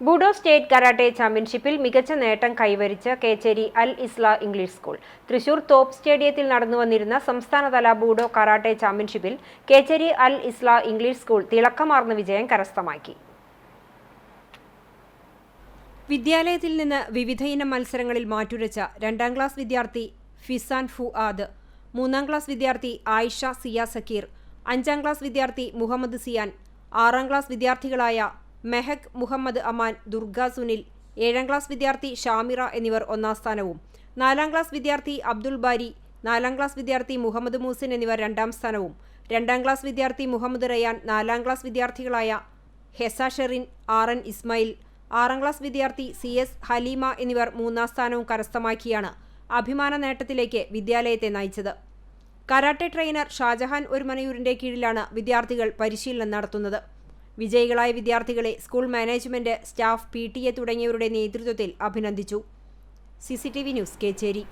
Budo state karate ചാമ്പ്യൻഷിപ്പിൽ മികച്ച നേട്ടം കൈവരിച്ച കേച്ചേരി അൽ ഇസ്ല ഇംഗ്ലീഷ് സ്കൂൾ. തൃശൂർ തോപ്പ് സ്റ്റേഡിയത്തിൽ നടന്നു വന്നിരുന്ന സംസ്ഥാനതല ബുഡോ കരാട്ടെ ചാമ്പ്യൻഷിപ്പിൽ കേച്ചേരി അൽ ഇസ്ല ഇംഗ്ലീഷ് സ്കൂൾ തിളക്കമാർന്ന വിജയം കരസ്ഥമാക്കി. വിദ്യാലയത്തിൽ നിന്ന് വിവിധയിനം മത്സരങ്ങളിൽ മാറ്റുരച്ച രണ്ടാം ക്ലാസ് വിദ്യാർത്ഥി ഫിസാൻ ഫുആദ് മൂന്നാം ക്ലാസ് വിദ്യാർത്ഥി ആയിഷ സിയ സക്കീർ അഞ്ചാം ക്ലാസ് വിദ്യാർത്ഥി മുഹമ്മദ് സിയാൻ ആറാം ക്ലാസ് വിദ്യാർത്ഥികളായ മെഹക് മുഹമ്മദ് അമാൻ ദുർഗ സുനിൽ ഏഴാം ക്ലാസ് വിദ്യാർത്ഥി ഷാമിറ എന്നിവർ ഒന്നാം സ്ഥാനവും. നാലാം ക്ലാസ് വിദ്യാർത്ഥി അബ്ദുൽ ബാരി നാലാം ക്ലാസ് വിദ്യാർത്ഥി മുഹമ്മദ് മൂസിൻ എന്നിവർ രണ്ടാം സ്ഥാനവും. രണ്ടാം ക്ലാസ് വിദ്യാർത്ഥി മുഹമ്മദ് റയാൻ നാലാം ക്ലാസ് വിദ്യാർത്ഥികളായ ഹെസ ഷെറിൻ ആർ എൻ ഇസ്മായിൽ ആറാം ക്ലാസ് വിദ്യാർത്ഥി സി എസ് ഹലീമ എന്നിവർ മൂന്നാം സ്ഥാനവും കരസ്ഥമാക്കിയാണ് അഭിമാന നേട്ടത്തിലേക്ക് വിദ്യാലയത്തെ നയിച്ചത്. കരാട്ടെ ട്രെയിനർ ഷാജഹാൻ ഒരുമനയൂരിന്റെ കീഴിലാണ് വിദ്യാർത്ഥികൾ പരിശീലനം നടത്തുന്നത്. വിജയികളായ വിദ്യാർത്ഥികളെ സ്കൂൾ മാനേജ്മെന്റ് സ്റ്റാഫ് പി തുടങ്ങിയവരുടെ നേതൃത്വത്തിൽ അഭിനന്ദിച്ചു. C news Kecheri.